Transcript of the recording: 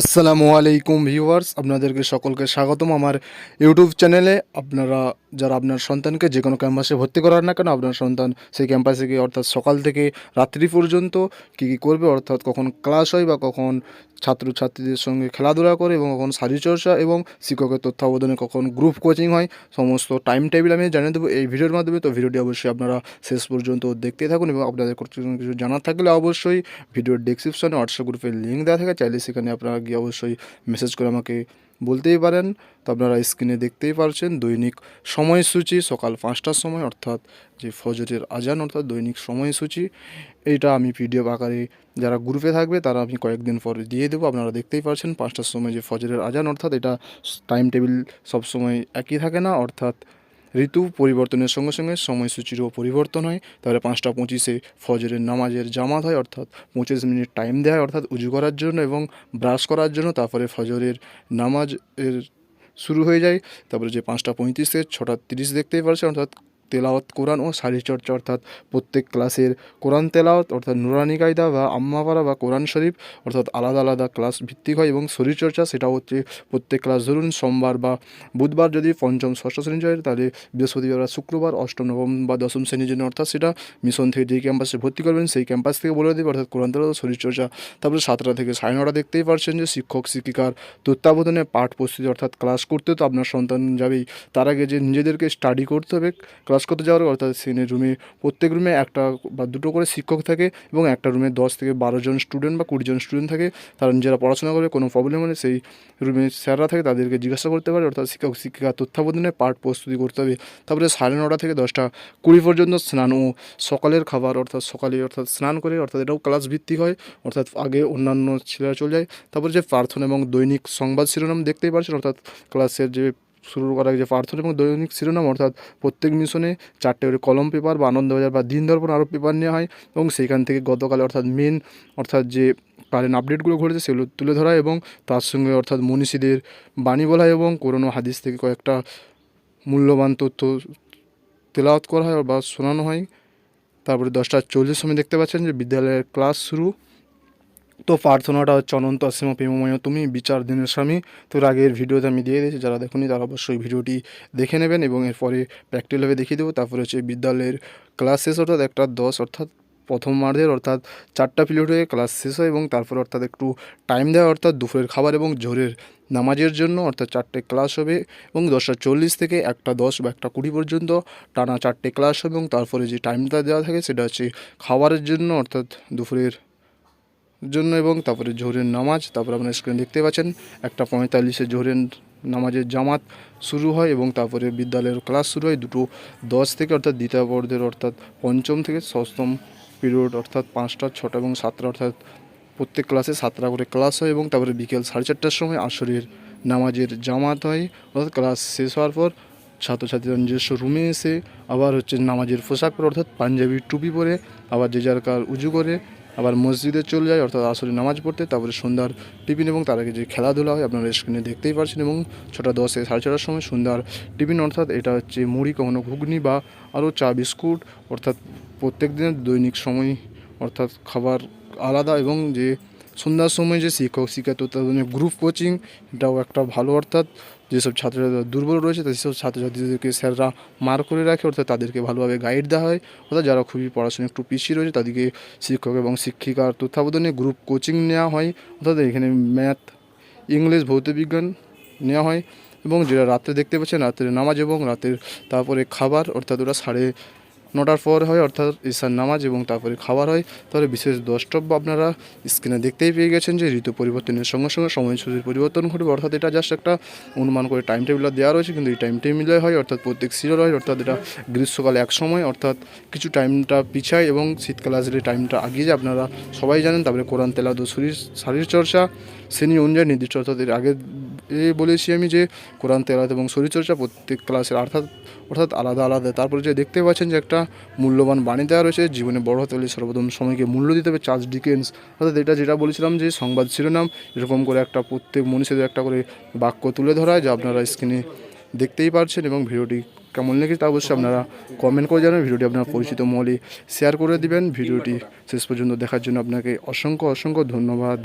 আসসালামু আলাইকুম ভিউয়ার্স, আপনাদেরকে সকলকে স্বাগতম আমার ইউটিউব চ্যানেলে। আপনারা যারা আপনার সন্তানকে যে কোনো ক্যাম্পাসে ভর্তি করার না কেন, আপনার সন্তান সেই ক্যাম্পাসে গিয়ে অর্থাৎ সকাল থেকে রাত্রি পর্যন্ত কী কী করবে, অর্থাৎ কখন ক্লাস হয় বা কখন ছাত্রছাত্রীদের সঙ্গে খেলাধুলা করে এবং কখন শারীরচর্চা এবং শিক্ষকের তত্ত্বাবধানে কখন গ্রুপ কোচিং হয়, সমস্ত টাইম টেবিল আমি জানিয়ে দেবো এই ভিডিওর মাধ্যমে। তো ভিডিওটি অবশ্যই আপনারা শেষ পর্যন্ত দেখতে থাকুন এবং আপনাদের কিছু জানার থাকলে অবশ্যই ভিডিওর ডিসক্রিপশনে হোয়াটসঅ্যাপ গ্রুপের লিঙ্ক দেওয়া থাকে। চাইলে সেখানে আপনারা গিয়ে অবশ্যই মেসেজ করে আমাকে বলতেই পারেন। তো আপনারা স্ক্রিনে দেখতেই পারছেন দৈনিক সময়সূচি সকাল পাঁচটার সময়, অর্থাৎ যে ফজরের আজান, অর্থাৎ দৈনিক সময়সূচি। এইটা আমি পিডিএফ আকারে যারা গ্রুপে থাকবে, তারা আমি কয়েকদিন পরে দিয়ে দেবো। আপনারা দেখতেই পারছেন পাঁচটার সময় যে ফজরের আজান, অর্থাৎ এটা টাইম টেবিল সবসময় একই থাকে না, অর্থাৎ ঋতু পরিবর্তনের সঙ্গে সঙ্গে সময়সূচিরও পরিবর্তন হয়। তাহলে পাঁচটা পঁচিশে ফজরের নামাজের জামাত হয়, অর্থাৎ পঁচিশ মিনিট টাইম দেওয়া হয়, অর্থাৎ উজু করার জন্য এবং ব্রাশ করার জন্য। তারপরে ফজরের নামাজ শুরু হয়ে যায়। তারপরে যে পাঁচটা পঁয়ত্রিশে, ছটা তিরিশ দেখতেই পারছে অর্থাৎ তেলাওয়াত কোরআন ও শারীরচর্চা অর্থাৎ প্রত্যেক ক্লাসের কোরআন তেলাওয়াত, অর্থাৎ নুরানি কায়দা বা আম্মাপাড়া বা কোরআন শরীফ, অর্থাৎ আলাদা আলাদা ক্লাস ভিত্তিক হয় এবং শরীরচর্চা সেটা হচ্ছে প্রত্যেক ক্লাস ধরুন সোমবার বা বুধবার যদি পঞ্চম ষষ্ঠ শ্রেণি হয় তাহলে বৃহস্পতিবার বা শুক্রবার, অষ্টম, নবম বা দশম শ্রেণির জন্য, অর্থাৎ সেটা মিশন থেকে যেই ক্যাম্পাসে ভর্তি করবেন, সেই ক্যাম্পাস থেকে বলে দেবে, অর্থাৎ কোরআন তেলাওয়াত শরীরচর্চা তারপরে সাতটা থেকে সাড়ে নটা দেখতেই পারছেন যে শিক্ষক, শিক্ষিকার তত্ত্বাবধানে পাঠ প্রস্তুতি অর্থাৎ ক্লাস করতে তো আপনার সন্তান যাবেই। তার আগে যে নিজেদেরকে স্টাডি করতে হবে ক্লাস করতে যাওয়ার অর্থাৎ শ্রেণির রুমে প্রত্যেক রুমে একটা বা দুটো করে শিক্ষক থাকে এবং একটা রুমে দশ থেকে বারো জন স্টুডেন্ট বা কুড়ি জন স্টুডেন্ট থাকে। তারা নিজেরা পড়াশোনা করবে, কোনো প্রবলেম হলে সেই রুমে স্যাররা থাকে তাদেরকে জিজ্ঞাসা করতে পারে, অর্থাৎ শিক্ষক, শিক্ষিকা তত্ত্বাবধানে পাঠ প্রস্তুতি করতে হবে। তারপরে সাড়ে নটা থেকে দশটা কুড়ি পর্যন্ত স্নান ও সকালের খাবার, অর্থাৎ সকালে, অর্থাৎ স্নান করে, অর্থাৎ এটাও ক্লাস ভিত্তিক হয়, অর্থাৎ আগে অন্যান্য ছেলেরা চলে যায়। তারপরে যে প্রার্থনা এবং দৈনিক সংবাদ শিরোনাম দেখতেই পাচ্ছেন, অর্থাৎ ক্লাসের যে শুরু করা যে প্রার্থনা এবং দৈনিক শিরোনাম, অর্থাৎ প্রত্যেক মিশনে চারটে করে কলম পেপার বা আনন্দবাজার বা দিন দর্পণ আরও পেপার নেওয়া হয় এবং সেইখান থেকে গতকালে অর্থাৎ মেন অর্থাৎ যে কারেন্ট আপডেটগুলো ঘটেছে সেগুলো তুলে ধরা এবং তার সঙ্গে অর্থাৎ মনীষীদের বাণী বলা হয় এবং কোরআন হাদিস থেকে কয়েকটা মূল্যবান তথ্য তেলাওয়াত করা হয় বা শোনানো হয়। তারপরে দশটা চল্লিশ সময় দেখতে পাচ্ছেন যে বিদ্যালয়ের ক্লাস শুরু। তো প্রার্থনাটা হচ্ছে অনন্ত অসীম প্রেমময়, তুমি বিচার দিনের স্বামী। তো এর আগের ভিডিওতে আমি দিয়ে দিয়েছি, যারা দেখুনি তারা অবশ্যই ভিডিওটি দেখে নেবেন এবং এরপরে প্র্যাকটিক্যালভাবে দেখিয়ে দেবো। তারপরে হচ্ছে বিদ্যালয়ের ক্লাস শেষ অর্থাৎ একটা দশ অর্থাৎ প্রথমার্ধের অর্থাৎ চারটা পিরিয়ড হয়ে ক্লাস শেষ হয় এবং তারপর অর্থাৎ একটু টাইম দেওয়া অর্থাৎ দুপুরের খাবার এবং জোরের নামাজের জন্য অর্থাৎ চারটে ক্লাস হবে এবং দশটা চল্লিশ থেকে একটা দশ বা একটা কুড়ি পর্যন্ত টানা চারটে ক্লাস হবে এবং তারপরে যে টাইমটা দেওয়া থাকে সেটা হচ্ছে খাবারের জন্য অর্থাৎ দুপুরের জন্য এবং তারপরে জোহরের নামাজ, তারপরে আপনার স্ক্রিনে দেখতে পাচ্ছেন, একটা পঁয়তাল্লিশে জোহরের নামাজের জামাত শুরু হয় এবং তারপরে বিদ্যালয়ের ক্লাস শুরু হয়, দুটো দশ থেকে অর্থাৎ দ্বিতীয় বর্ধের অর্থাৎ পঞ্চম থেকে ষষ্ঠম পিরিয়ড অর্থাৎ পাঁচটা, ছটা এবং সাতটা অর্থাৎ প্রত্যেক ক্লাসে সাতটা করে ক্লাস হয় এবং তারপরে বিকেল সাড়ে চারটার সময় আসরের নামাজের জামাত হয়। অর্থাৎ ক্লাস শেষ হওয়ার পর ছাত্রছাত্রীরা নিজস্ব রুমে এসে আবার হচ্ছে নামাজের পোশাক পরে অর্থাৎ পাঞ্জাবি টুপি পরে আবার যে যার কার উজু করে আবার মসজিদে চলে যায়, অর্থাৎ আসরে নামাজ পড়তে, তারপরে সন্ধ্যার টিফিন এবং তার আগে যে খেলাধুলা হয়, আপনারা স্ক্রিনে দেখতেই পারছেন এবং ছটা দশে সাড়ে ছটার সময় সন্ধ্যার টিফিন, অর্থাৎ এটা হচ্ছে মুড়ি, কখনো ঘুগনি বা আরও চা, বিস্কুট, অর্থাৎ প্রত্যেক দিনের দৈনিক সময়, অর্থাৎ খাবার আলাদা এবং যে সন্ধ্যার সময় যে শিক্ষক শিক্ষা তত্ত্বাবধানে গ্রুপ কোচিং এটাও একটা ভালো, অর্থাৎ যেসব ছাত্রছাত্রীরা দুর্বল রয়েছে সেসব ছাত্রছাত্রীদেরকে স্যাররা মার করে রাখে, অর্থাৎ তাদেরকে ভালোভাবে গাইড দেওয়া হয়। অর্থাৎ যারা খুবই পড়াশোনা একটু পিছিয়ে রয়েছে, তাদেরকে শিক্ষক এবং শিক্ষিকার তত্ত্বাবধানে গ্রুপ কোচিং নেওয়া হয়। অর্থাৎ এখানে ম্যাথ ইংলিশ ভৌতবিজ্ঞান নেওয়া হয়। এবং যারা রাত্রে দেখতে পাচ্ছেন, রাত্রে নামাজ এবং রাতের তারপরে খাবার, অর্থাৎ ওরা সাড়ে নটার পর হয়, অর্থাৎ ঈশার নামাজ এবং তারপরে খাবার হয়। তাহলে বিশেষ দ্রষ্টব্য আপনারা স্ক্রিনে দেখতেই পেয়ে গেছেন যে, ঋতু পরিবর্তনের সঙ্গে সঙ্গে সময়সূচির পরিবর্তন ঘটবে। অর্থাৎ এটা জাস্ট একটা অনুমান করে টাইম টেবিল দেওয়া রয়েছে, কিন্তু এই টাইম টেবিলে হয়, অর্থাৎ প্রত্যেক সিরিয়াল হয়, অর্থাৎ এটা গ্রীষ্মকালে এক সময়, অর্থাৎ কিছু টাইমটা পিছায় এবং শীতকালে আসলে টাইমটা আগিয়ে যায়। আপনারা সবাই জানেন, তারপরে কোরআন তেলাদ শরীর শারীরচর্চা, শ্রেণি অনুযায়ী নির্দিষ্ট, অর্থাৎ এর আগে এ বলেছি আমি যে কোরআন তেলাত এবং শরীরচর্চা প্রত্যেক ক্লাসের অর্থাৎ অর্থাৎ আলাদা আলাদা। তারপরে যে দেখতে পাচ্ছেন যে একটা মূল্যবান বাণী দেওয়া রয়েছে, জীবনে বড় হতে হলে সর্বপ্রথম সময়কে মূল্য দিতে হবে চার্জ ডিকেন্স অর্থাৎ এটা যেটা বলেছিলাম যে সংবাদ শিরোনাম, এরকম করে একটা প্রত্যেক মনীষীদের একটা করে বাক্য তুলে ধরা যা আপনারা স্ক্রিনে দেখতেই পারছেন এবং ভিডিওটি কেমন লেগেছে তা অবশ্যই আপনারা কমেন্ট করে জানাবেন। ভিডিওটি আপনার পরিচিত মহলে শেয়ার করে দিবেন। ভিডিওটি শেষ পর্যন্ত দেখার জন্য আপনাকে অসংখ্য অসংখ্য ধন্যবাদ।